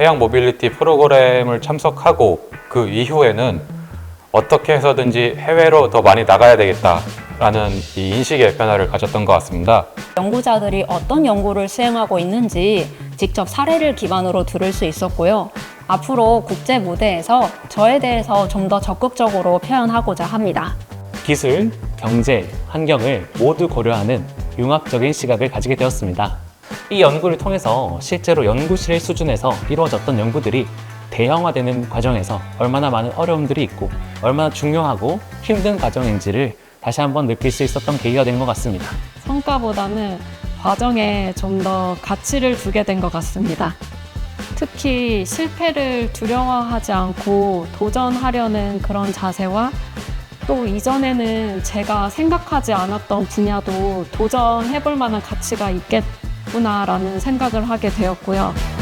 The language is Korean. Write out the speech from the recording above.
해양 모빌리티 프로그램을 참석하고 그 이후에는 어떻게 해서든지 해외로 더 많이 나가야 되겠다라는 이 인식의 변화를 가졌던 것 같습니다. 연구자들이 어떤 연구를 수행하고 있는지 직접 사례를 기반으로 들을 수 있었고요. 앞으로 국제 무대에서 저에 대해서 좀 더 적극적으로 표현하고자 합니다. 기술, 경제, 환경을 모두 고려하는 융합적인 시각을 가지게 되었습니다. 이 연구를 통해서 실제로 연구실 수준에서 이루어졌던 연구들이 대형화되는 과정에서 얼마나 많은 어려움들이 있고 얼마나 중요하고 힘든 과정인지를 다시 한번 느낄 수 있었던 계기가 된 것 같습니다. 성과보다는 과정에 좀 더 가치를 두게 된 것 같습니다. 특히 실패를 두려워하지 않고 도전하려는 그런 자세와 또 이전에는 제가 생각하지 않았던 분야도 도전해볼 만한 가치가 있겠 구나라는 생각을 하게 되었고요.